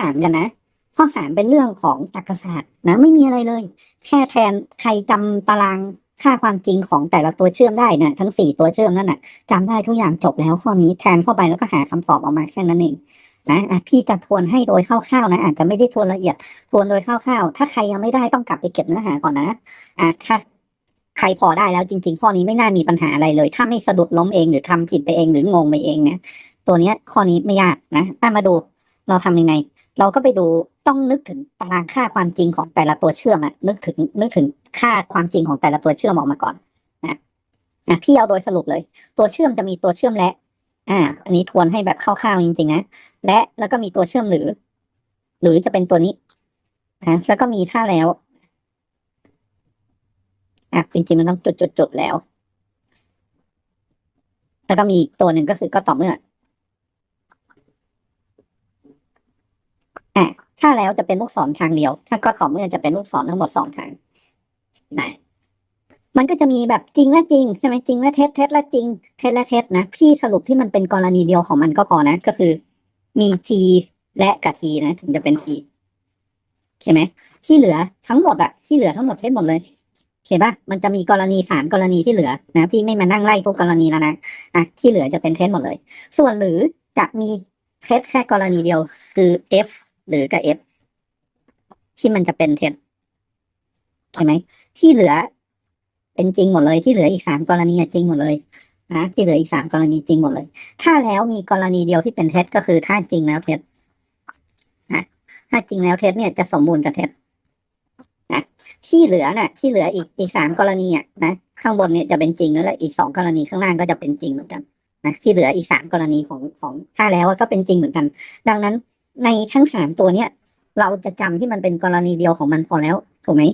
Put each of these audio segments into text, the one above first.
สามกันนะ ข้อสามเป็นเรื่องของตรรกศาสตร์นะไม่มีอะไรเลย แค่แทนใครจำตารางค่าความจริงของแต่ละตัวเชื่อมได้นะทั้งสี่ตัวเชื่อมนั่นน่ะจำได้ทุกอย่างจบแล้วข้อนี้แทนเข้าไปแล้วก็หาคำตอบออกมาแค่นั้นเองนะอะพี่จะทวนให้โดยคร่าวๆนะ อาจจะไม่ได้ทวนละเอียด ทวนโดยคร่าวๆ ถ้าใครยังไม่ได้ต้องกลับไปเก็บเนื้อหาก่อนนะอะถ้าใครพอได้แล้วจริง ๆ ข้อนี้ไม่น่ามีปัญหาอะไรเลย ถ้าไม่สะดุดล้มเองหรือทำผิดไปเองหรืองงไปเองเนี่ยตัวเนี้ยข้อนี้ไม่ยากนะถ้ามาดูเราทำยังไง เราก็ไปดูต้องนึกถึงตารางค่าความจริงของแต่ละตัวเชื่อมอะนึกถึงนึกถึงค่าความจริงของแต่ละตัวเชื่อมออกมาก่อนนะอะพี่เอาโดยสรุปเลย ตัวเชื่อมจะมีตัวเชื่อมและ อ่า อันนี้ทวนให้แบบคร่าวๆจริงๆนะและแล้วก็มีตัวเชื่อมหรือ หรือจะเป็นตัวนี้นะแล้วก็มีค่าแล้วอะจริงๆมันต้องจุดๆๆแล้วแล้วก็มีอีกตัวหนึ่งก็คือก็ต่อเมื่อ อะถ้าแล้วจะเป็นลูกศรทางเดียว ถ้าก็ต่อเมื่อจะเป็นลูกศรทั้งหมดสองทางนะมันก็จะมีแบบจริงและจริงใช่ไหมจริงและเท็จเท็จและจริงเท็จและเท็จนะพี่สรุปที่มันเป็นกรณีเดียวของมันก็พอนะ ก็คือ มีทีและกับทีนะ ถึงจะเป็นทีใช่ไหมที่เหลือทั้งหมดอะที่เหลือทั้งหมดเท็จหมดเลยเห็นปะมันจะมีกรณีสามกรณีที่เหลือนะพี่ไม่มานั่งไล่พวกกรณีแล้วนะอะที่เหลือจะเป็นเท็จหมดเลย ส่วนหรือจะมีเท็จแค่กรณีเดียวคือ f หรือกับ f ที่มันจะเป็นเท็จใช่ไหมที่เหลือ เป็นจริงหมดเลยที่เหลืออีกสามกรณีจริงหมดเลยนะที่เหลืออีกสามกรณีจริงหมดเลย ถ้าแล้วมีกรณีเดียวที่เป็นเท็จก็คือถ้าจริงแล้วเท็จนะถ้าจริงแล้วเท็จเนี่ยจะสมบูรณ์กับเท็จนะที่เหลือน่ะ ที่เหลืออีกอีกสามกรณีอะนะข้างบนเนี่ยจะเป็นจริงแล้วและอีกสองกรณีข้างล่างก็จะเป็นจริงเหมือนกันนะที่เหลืออีกสามกรณีของของถ้าแล้วก็เป็นจริงเหมือนกัน ดังนั้น ในทั้งสามตัวเนี้ยเราจะจำที่มันเป็นกรณีเดียวของมันพอแล้วถูกไหม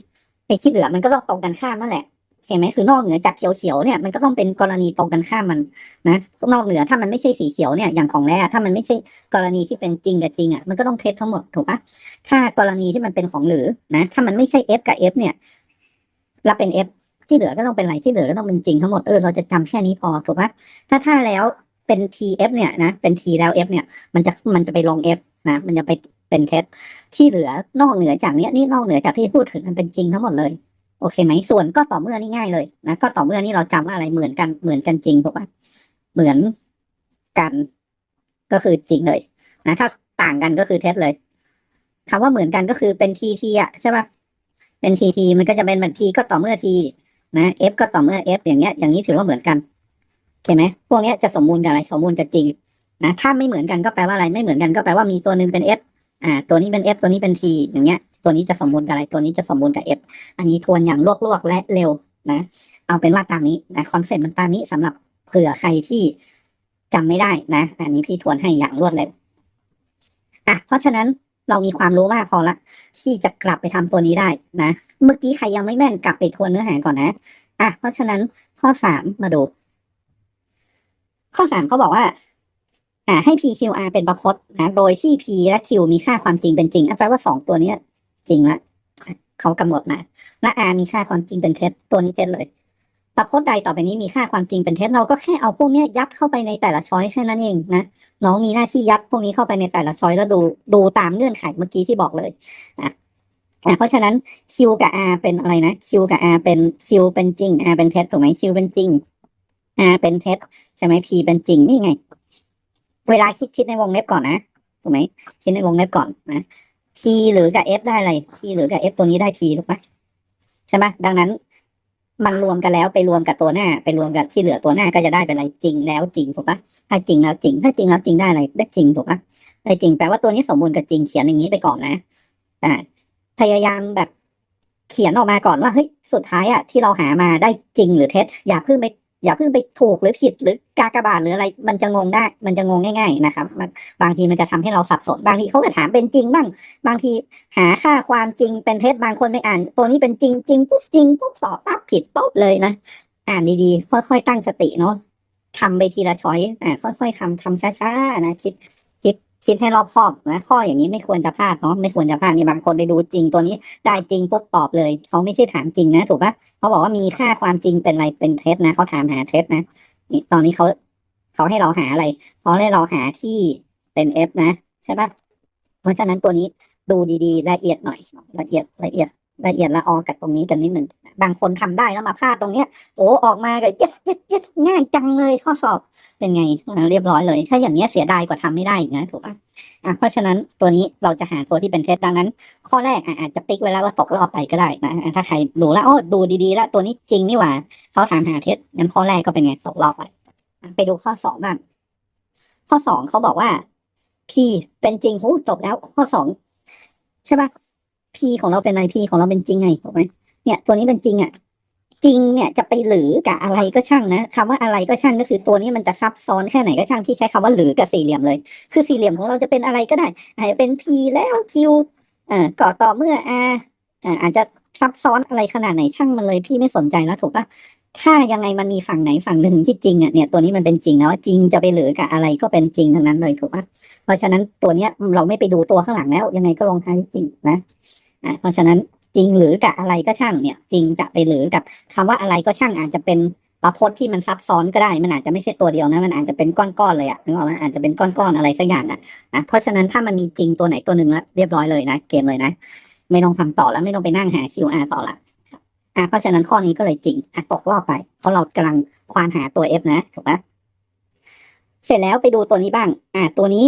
ไอ้ที่เหลือมันก็ต้องตรงกันข้ามนั่นแหละใช่ไหมคือนอกเหนือจากเขียวๆเนี่ยมันก็ต้องเป็นกรณีตรงกันข้ามมันนะนอกเหนือถ้ามันไม่ใช่สีเขียวเนี่ยอย่างของแร่ถ้ามันไม่ใช่กรณีที่เป็นจริงกับจริงอะมันก็ต้องเท็จทั้งหมดถูกปะถ้ากรณีที่มันเป็นของหรือนะ ถ้ามันไม่ใช่ f กับ f เนี่ยแล้วเป็น f ที่เหลือก็ต้องเป็นอะไรที่เหลือก็ต้องเป็นจริงทั้งหมดเออเราจะจำแค่นี้พอถูกปะถ้าถ้าแล้วเป็น tf เนี่ยนะเป็น t แล้ว f เนี่ยมันจะมันจะไปลง f นะมันจะไปเป็นเท็จที่เหลือนอกเหนือจากเนี้ยนี่นอกเหนือจากที่พูดถึงมันเป็นจริงทั้งหมดเลยโอเคไหมส่วนก็ต่อเมื่อนี่ง่ายเลยนะก็ต่อเมื่อนี่เราจำว่าอะไรเหมือนกันเหมือนกันจริงถูกปะเหมือนกัน ก็คือจริงเลยนะถ้าต่างกันก็คือเท็จเลยคำว่าเหมือนกันก็คือเป็นทีทีอะใช่ปะเป็นทีทีมันก็จะเป็นเหมือนทีก็ต่อเมื่อทีนะ f ก็ต่อเมื่อ f อย่างเงี้ย อย่างนี้ถือว่าเหมือนกันโอเคไหมพวกเนี้ยจะสมมูลกับอะไรสมมูลกับจริง นะถ้าไม่เหมือนกันก็แปลว่าอะไรไม่เหมือนกันก็แปลว่ามีตัวหนึ่งเป็น f อ่า ตัวนี้เป็น f ตัวนี้เป็น t อย่างเงี้ย ตัวนี้จะสมบูรณ์กับอะไรตัวนี้จะสมบูรณ์กับ f อันนี้ทวนอย่างลวกๆและเร็วนะ เอาเป็นว่าตามนี้นะคอนเซ็ปต์มันตามนี้สำหรับเผื่อใครที่จำไม่ได้นะ อันนี้พี่ทวนให้อย่างรวดเร็วอะเพราะฉะนั้นเรามีความรู้มากพอละที่จะกลับไปทำตัวนี้ได้นะ เมื่อกี้ใครยังไม่แม่นกลับไปทวนเนื้อหาก่อนนะอะเพราะฉะนั้นข้อสามมาดู ข้อสามเขาบอกว่า อ่าให้ PQR เป็นประพจน์นะโดยที่ P และ Q มีค่าความจริงเป็นจริงแปลว่าสองตัวเนี้ยจริงละเขากำหนดมาและ R มีค่าความจริงเป็นเท็จตัวนี้เท็จเลยประพจน์ใดต่อไปนี้มีค่าความจริงเป็นเท็จเราก็แค่เอาพวกเนี้ยยัดเข้าไปในแต่ละช้อยแค่นั้นเองนะน้องมีหน้าที่ยัดพวกนี้เข้าไปในแต่ละช้อยแล้วดูดูตามเงื่อนไขเมื่อกี้ที่บอกเลยอะอะเพราะฉะนั้น Q กับ R เป็นอะไรนะ Q กับ R เป็น Q เป็นจริง R เป็นเท็จถูกไหม Q เป็นจริง R เป็นเท็จใช่ไหม P เป็นจริงนี่ไง เวลาคิดคิดในวงเล็บก่อนนะถูกไหมคิดในวงเล็บก่อนนะ t หรือกับ f ได้อะไร t หรือกับ f ตัวนี้ได้ t ถูกปะใช่ไหมดังนั้น มันรวมกันแล้วไปรวมกับตัวหน้า ไปรวมกับที่เหลือตัวหน้าก็จะได้เป็นอะไรจริงแล้วจริงถูกปะถ้าจริงแล้วจริง ถ้าจริงแล้วจริงได้อะไรได้จริงถูกปะได้จริงแปลว่าตัวนี้สมบูรณ์กับจริงเขียนอย่างนี้ไปก่อนนะอ่าพยายามแบบเขียนออกมาก่อนว่าเฮ้ยสุดท้ายอะที่เราหามาได้จริงหรือเท็จอย่าเพิ่งไป อย่าเพิ่งไปถูกหรือผิดหรือกากบาทหรืออะไร มันจะงงได้ มันจะงงง่าย ๆนะครับบางทีมันจะทำให้เราสับสน บางทีเขาจะถามเป็นจริงบ้าง บางทีหาค่าความจริงเป็นเท็จบางคนไม่อ่าน ตัวนี้เป็นจริงจริงปุ๊บจริงปุ๊บตอบปั๊บผิดปุ๊บเลยนะอ่านดีๆค่อยๆตั้งสติเนาะทำไปทีละช้อยอ่าค่อยๆทำทำช้าๆนะคิด คิดให้รอบคอบนะข้ออย่างนี้ไม่ควรจะพลาดเนาะไม่ควรจะพลาดนี่บางคนไปดูจริงตัวนี้ได้จริงปุ๊บตอบเลยเขาไม่ใช่ถามจริงนะถูกปะเขาบอกว่ามีค่าความจริงเป็นอะไรเป็นเท็จนะเขาถามหาเท็จนะนี่ตอนนี้เขาเขาให้เราหาอะไรเขาให้เราหาที่เป็น f นะใช่ปะเพราะฉะนั้นตัวนี้ดูดีๆละเอียดหน่อยละเอียดละเอียดละเอียดละออกับตรงนี้กันนิดหนึ่ง บางคนทำได้แล้วมาพลาดตรงเนี้ยโอ้ออกมาก็เย็ดเย็ดเย็ดง่ายจังเลยข้อสอบเป็นไงเรียบร้อยเลย ถ้าอย่างเนี้ยเสียดายกว่าทำไม่ได้อีกนะถูกปะอะเพราะฉะนั้นตัวนี้เราจะหาตัวที่เป็นเท็จดังนั้น ข้อแรกอาจจะติ๊กไว้แล้วว่าตกรอบไปก็ได้นะถ้าใครดูแล้วโอ้ดูดีๆแล้วตัวนี้จริงนี่หว่าเขาถามหาเท็จงั้นข้อแรกก็เป็นไงตกรอบไปไปดูข้อสองบ้างข้อสองเขาบอกว่า P เป็นจริงโอ้จบแล้วข้อสองใช่ปะ P ของเราเป็นอะไร P ของเราเป็นจริงไงถูกไหม เนี่ยตัวนี้เป็นจริงอะจริงเนี่ยจะไปหรือกับอะไรก็ช่างนะคำว่าอะไรก็ช่างก็คือตัวนี้มันจะซับซ้อนแค่ไหนก็ช่างที่ใช้คำว่าหรือกับสี่เหลี่ยมเลย คือสี่เหลี่ยมของเราจะเป็นอะไรก็ได้อาจจะเป็น P แล้ว Q อ่าก่อต่อเมื่อ R อ่าอาจจะซับซ้อนอะไรขนาดไหนช่างมันเลยพี่ไม่สนใจแล้วถูกปะถ้ายังไงมันมีฝั่งไหนฝั่งหนึ่งที่จริงอะเนี่ยตัวนี้มันเป็นจริงแล้วจริงจะไปเหลือกับอะไรก็เป็นจริงทั้งนั้นเลยถูกปะเพราะฉะนั้นตัวเนี้ยเราไม่ไปดูตัวข้างหลังแล้ว ยังไงก็ลงท้ายจริงนะอ่าเพราะฉะนั้น จริงหรือกับอะไรก็ช่างเนี่ย จริงจะไปหรือกับคำว่าอะไรก็ช่างอาจจะเป็นประพจน์ที่มันซับซ้อนก็ได้ มันอาจจะไม่ใช่ตัวเดียวนะมันอาจจะเป็นก้อนๆเลยอะนึกออกไหมอาจจะเป็นก้อนๆอะไรสักอย่างอะนะเพราะฉะนั้นถ้ามันมีจริงตัวไหนตัวหนึ่งแล้วเรียบร้อยเลยนะเกมเลยนะ ไม่ต้องทำต่อแล้วไม่ต้องไปนั่งหา QR ต่อละอะเพราะฉะนั้นข้อนี้ก็เลยจริงอะตกรอบไป เพราะเรากำลังควานหาตัว F นะถูกปะเสร็จแล้วไปดูตัวนี้บ้าง อะตัวนี้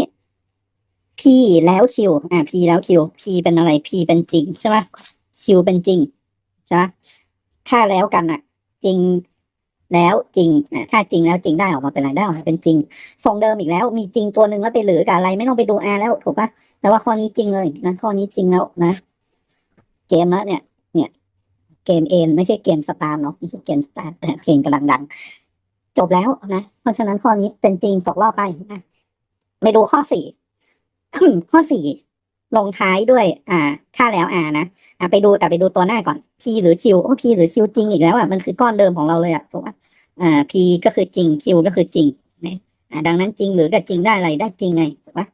P แล้ว Q อะ P แล้ว Q P เป็นอะไร P เป็นจริงใช่ไหม Q เป็นจริงใช่ไหมถ้าแล้วกันอะ จริงแล้วจริงอะถ้าจริงแล้วจริงได้ออกมาเป็นอะไรได้ออกมาเป็นจริงทรงเดิมอีกแล้ว มีจริงตัวหนึ่งแล้วไปเหลือกับอะไรไม่ต้องไปดู R แล้วถูกปะแต่ว่าข้อนี้จริงเลยนะข้อนี้จริงแล้วนะ เกมแล้วเนี่ย เนี่ย เกมเอ็นไม่ใช่เกมสตาร์เนาะไม่ใช่เกมสตาร์แต่เกมกำลังดัง จบแล้วนะเพราะฉะนั้นข้อนี้เป็นจริงตกรอบไปนะไปดูข้อสี่ข้อสี่ ลงท้ายด้วย อ่าถ้าแล้วอานะอ่าไปดูแต่ไปดูตัวหน้าก่อน P หรือ Q โอ้ P หรือ Q จริงอีกแล้วอะมันคือก้อนเดิมของเราเลยอะถูกปะอ่า P ก็คือจริง Q ก็คือจริงนะอ่าดังนั้นจริงหรือกับจริงได้อะไรได้จริงไงถูกปะ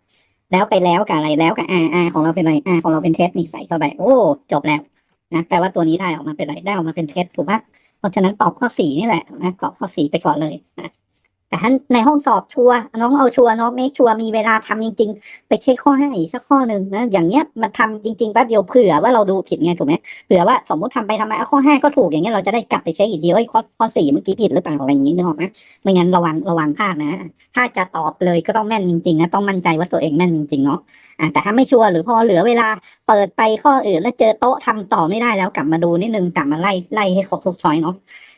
แล้วไปแล้วกับอะไรแล้วกับ R R ของเราเป็นอะไร R ของเราเป็นเทสนี่ใส่เข้าไปโอ้จบแล้วนะแปลว่าตัวนี้ได้ออกมาเป็นอะไรได้ออกมาเป็นเทสถูกปะเพราะฉะนั้นตอบข้อสี่นี่แหละนะตอบข้อสี่ไปก่อนเลยนะ แต่ถ้าในห้องสอบชัวร์น้องเอาชัวร์น้องเมคชัวร์มีเวลาทำจริง ๆ ไปเช็คข้อให้สักข้อหนึ่งนะอย่างเงี้ยมันทำจริงๆแป๊บเดียวเผื่อว่าเราดูผิดไงถูกไหมเผื่อว่าสมมติทำไปทำมาเอาข้อห้าก็ถูกอย่างเงี้ยเราจะได้กลับไปเช็คอีกทีว่าเอ้ยข้อข้อสี่เมื่อกี้ผิดหรือเปล่าอะไรอย่างงี้นึกออกไหมไม่งั้นระวังระวังพลาดนะถ้าจะตอบเลยก็ต้องแม่นจริงๆนะต้องมั่นใจว่าตัวเองแม่นจริงๆเนาะอะแต่ถ้าไม่ชัวร์หรือพอเหลือเวลาเปิดไปข้ออื่นแล้วเจอโต๊ะทำต่อไม่ได้แล้วกลับมาดูนิดนึงกลับมาไล่ไล่ให้ครบทุกช้อยเนาะ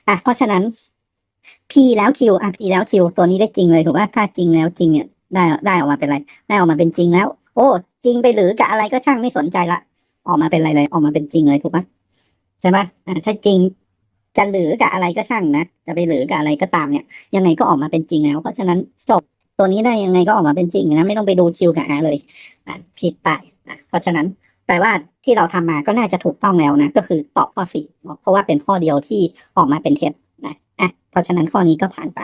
อะเพราะฉะนั้น P แล้ว Q อะ P แล้ว Q ตัวนี้ได้จริงเลยถูกป่ะถ้าจริงแล้วจริงเนี่ยได้ได้ออกมาเป็นอะไรได้ออกมาเป็นจริงแล้ว โอ้จริงไปหรือกับอะไรก็ช่างไม่สนใจละออกมาเป็นอะไรเลย ออกมาเป็นจริงเลยถูกป่ะใช่ป่ะอะถ้าจริงจะหรือกับอะไรก็ช่างนะจะไปหรือกับอะไรก็ตามเนี่ย ยังไงก็ออกมาเป็นจริงแล้ว เพราะฉะนั้นจบตัวนี้ได้ยังไงก็ออกมาเป็นจริงนะ ไม่ต้องไปดูคิวกับอาเลยอะผิดไปนะเพราะฉะนั้นแปลว่าที่เราทำมาก็น่าจะถูกต้องแล้วนะ ก็คือตอบข้อสี่เพราะว่าเป็นข้อเดียวที่ออกมาเป็นเท็จ อะเพราะฉะนั้นข้อนี้ก็ผ่านไป